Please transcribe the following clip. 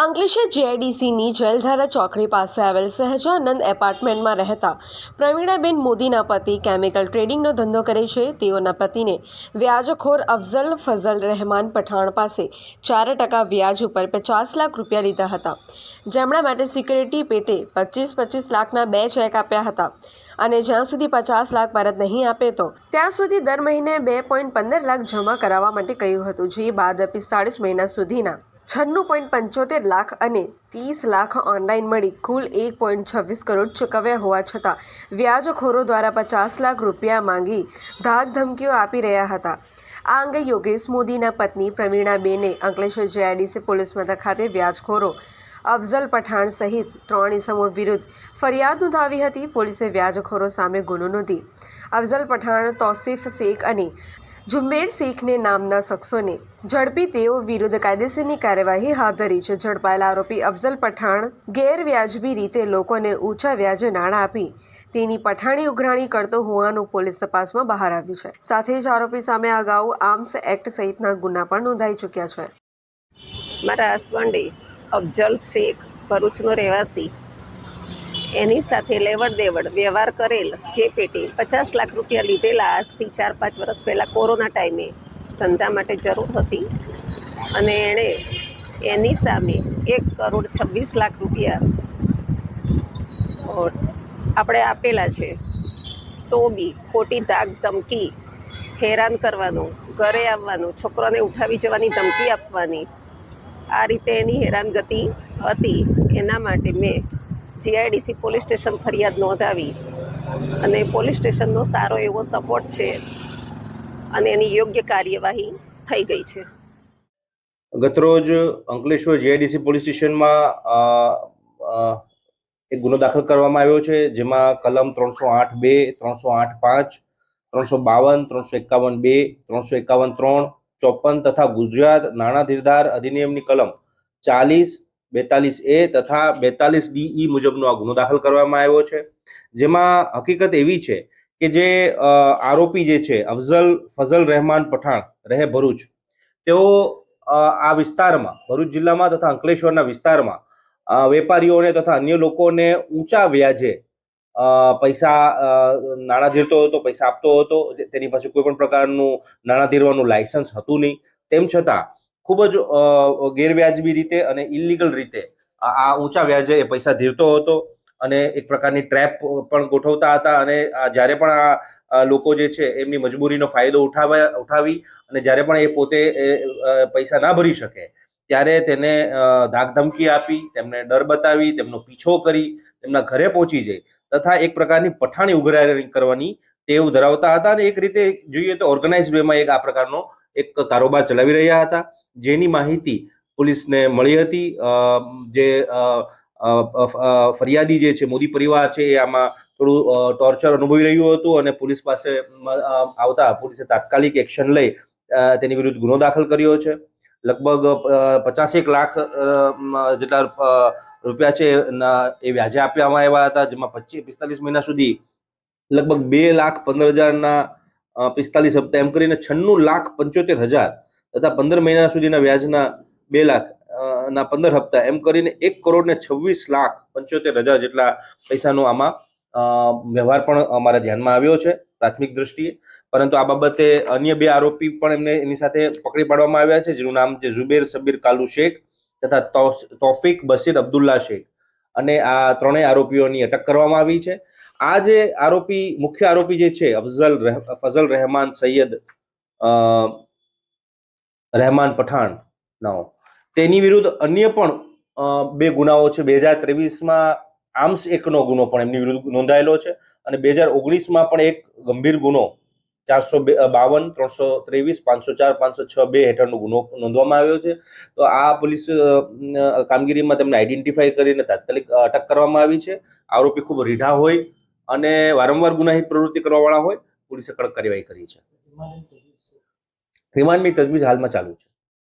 અંકલેશ્વર જેઆઈડીસીની જેલધારા ચોકડી પાસે આવેલ સહજાનંદ એપાર્ટમેન્ટમાં રહેતા પ્રવીણાબેન મોદીના પતિ કેમિકલ ટ્રેડિંગનો ધંધો કરે છે. તેઓના પતિને વ્યાજખોર અફઝલ ફઝલ રહેમાન પઠાણ પાસે ચાર ટકા વ્યાજ ઉપર પચાસ લાખ રૂપિયા લીધા હતા. જેમના માટે સિક્યુરિટી પેટે પચીસ પચીસ લાખના બે ચેક આપ્યા હતા અને જ્યાં સુધી પચાસ લાખ પરત નહીં આપે તો ત્યાં સુધી દર મહિને બે પોઈન્ટ પંદર લાખ જમા કરાવવા માટે કહ્યું હતું. જે બાદ પિસ્તાળીસ મહિના સુધીના છન્નું પોઈન્ટ પંચોતેર લાખ અને ત્રીસ લાખ ઓનલાઈન મળી, કુલ એક પોઈન્ટ છવ્વીસ કરોડ ચૂકવ્યા હોવા છતાં, વ્યાજખોરો દ્વારા પચાસ લાખ રૂપિયા માંગી ધાક ધમકીઓ આપી રહ્યા હતા. આ અંગે યોગેશ મોદીના પત્ની પ્રવીણાબેને અંકલેશ્વર જેઆઈડીસી પોલીસ મથક ખાતે વ્યાજખોરો અફઝલ પઠાણ સહિત ત્રણ ઇસમો વિરુદ્ધ ફરિયાદ નોંધાવી હતી. પોલીસે વ્યાજખોરો સામે ગુનો નોંધી અફઝલ પઠાણ, તોસીફ શેખ અને ઝુંબેર શેખને નામના શખ્સોને ઝડપી તેઓ વિરુદ્ધ કાયદેસરની કાર્યવાહી હાથ ધરી છે. ઝડપાયેલા આરોપી અફઝલ પઠાણ ગેરવ્યાજબી રીતે લોકોને ઊંચા વ્યાજે નાણાં આપી તેની પઠાણી ઉઘરાણી કરતો હોવાનું પોલીસ તપાસમાં બહાર આવ્યું છે. સાથે જ આરોપી સામે અગાઉ આર્મ્સ એક્ટ સહિતના ગુના પણ નોંધાઈ ચૂક્યા છે. મારા હસબન્ડે અફઝલ શેખ ભરૂચનો રહેવાસી એની સાથે લેવડ દેવડ વ્યવહાર કરેલ જે પેટે પચાસ લાખ રૂપિયા લીધેલા આજથી ચાર પાંચ વર્ષ પહેલાં કોરોના ટાઈમે ધંધા માટે જરૂર હતી. અને એણે એની સામે એક કરોડ છવ્વીસ લાખ રૂપિયા આપણે આપેલા છે. તો બી ખોટી ધાક ધમકી, હેરાન કરવાનું, ઘરે આવવાનું, છોકરાને ઉઠાવી જવાની ધમકી આપવાની, આ રીતે એની હેરાનગતિ હતી. એના માટે મેં જીઆઈડીસી પોલીસ સ્ટેશન ફરિયાદ નોંધાવી અને પોલીસ સ્ટેશનનો સારો એવો સપોર્ટ છે અને એની યોગ્ય કાર્યવાહી થઈ ગઈ છે. ગતરોજ અંકલેશ્વર જીઆઈડીસી પોલીસ સ્ટેશનમાં એક ગુનો દાખલ કરવામાં આવ્યો છે, જેમાં કલમ ત્રણસો આઠ બે, ત્રણસો આઠ પાંચ, ત્રણસો બાવન, ત્રણસો એકાવન બે, ત્રણસો એકાવન ત્રણ, ચોપન તથા ગુજરાત નાણાં ધીરધાર અધિનિયમની કલમ ચાલીસ બેતાલીસ એ તથા બેતાલીસ ડીઈ મુજબનો આ ગુનો દાખલ કરવામાં આવ્યો છે. જેમાં હકીકત એવી છે કે જે આરોપી જે છે, અફઝલ ફઝલ રહેમાન પઠાણ, રહે ભરૂચ. તેઓ આ વિસ્તારમાં, ભરૂચ જિલ્લામાં તથા અંકલેશ્વરના વિસ્તારમાં વેપારીઓને તથા અન્ય લોકોને ઊંચા વ્યાજે પૈસા નાણાં ધીરતો હતો, પૈસા આપતો હતો. તેની પાસે કોઈ પણ પ્રકારનું નાણાં ધીરવાનું લાયસન્સ હતું નહીં. તેમ છતાં ખૂબ જ ગેરવ્યાજબી રીતે અને ઇલીગલ રીતે આ ઊંચા વ્યાજે એ પૈસા ધીરતો હતો અને એક પ્રકારની ટ્રેપ પણ ગોઠવતા હતા અને જ્યારે પણ આ લોકો જે છે એમની મજબૂરીનો ફાયદો ઉઠાવ્યા ઉઠાવી અને જ્યારે પણ એ પોતે પૈસા ના ભરી શકે ત્યારે તેને ધાકધમકી આપી, તેમને ડર બતાવી, તેમનો પીછો કરી, તેમના ઘરે પહોંચી જઈ તથા એક પ્રકારની પઠાણી ઉઘરાણી કરવાની ટેવ ધરાવતા હતા અને એક રીતે જોઈએ તો ઓર્ગેનાઇઝ વેમાં એક આ પ્રકારનો એક કારોબાર ચલાવી રહ્યા હતા. જેની માહિતી પોલીસને મળી હતી. જે ફરિયાદી જે છે, મોદી પરિવાર છે, એ આમાં થોડું ટોર્ચર અનુભવી રહ્યું હતું અને પોલીસ પાસે આવતા પોલીસે તાત્કાલિક એક્શન લઈ તેની વિરુદ્ધ ગુનો દાખલ કર્યો છે. લગભગ પચાસેક લાખ જેટલા રૂપિયા છે એ વ્યાજે આપવામાં આવ્યા હતા, જેમાં પચીસ પિસ્તાલીસ મહિના સુધી લગભગ બે લાખ પંદર હજારના પિસ્તાલીસ હપ્તા એમ કરીને છન્નું લાખ પંચોતેર હજાર તથા પંદર મહિના સુધીના વ્યાજના બે લાખ ના પંદર હપ્તા, એમ કરીને એક કરોડ ને છવ્વીસ લાખ પંચોતેર હજાર જેટલા પૈસાનો આમાં વ્યવહાર પણ અમારા ધ્યાનમાં આવ્યો છે પ્રાથમિક દ્રષ્ટિએ. પરંતુ આ બાબતે અન્ય બે આરોપી પણ એમને એની સાથે પકડી પાડવામાં આવ્યા છે, જેનું નામ છે ઝુબેર સબીર કાલુ શેખ તથા તોફિક બશીર અબ્દુલ્લા શેખ. અને આ ત્રણેય આરોપીઓની અટક કરવામાં આવી છે. આ જે આરોપી, મુખ્ય આરોપી જે છે, અફઝલ ફઝલ રહેમાન સૈયદ રહેમાન પઠાણ નાઓ તેની વિરુદ્ધ અન્ય પણ બે ગુનાઓ છે. બે હજાર ત્રેવીસમાં આર્મ્સ એકનો ગુનો પણ એમની વિરુદ્ધ નોંધાયેલો છે અને બે હજાર ઓગણીસમાં પણ એક ગંભીર ગુનો, ચારસો બાવન, ત્રણસો ત્રેવીસ, પાંચસો ચાર, પાંચસો છ, બે હેઠળનો ગુનો નોંધવામાં આવ્યો છે. તો આ પોલીસ કામગીરીમાં તેમને આઈડેન્ટિફાઈ કરીને તાત્કાલિક અટક કરવામાં આવી છે. આરોપી ખૂબ રીઢા હોય અને વારંવાર ગુનાહિત પ્રવૃત્તિ કરવાવાળા હોય, પોલીસે કડક કાર્યવાહી કરી છે. રિમાન્ડની તજવીજ હાલમાં ચાલુ છે.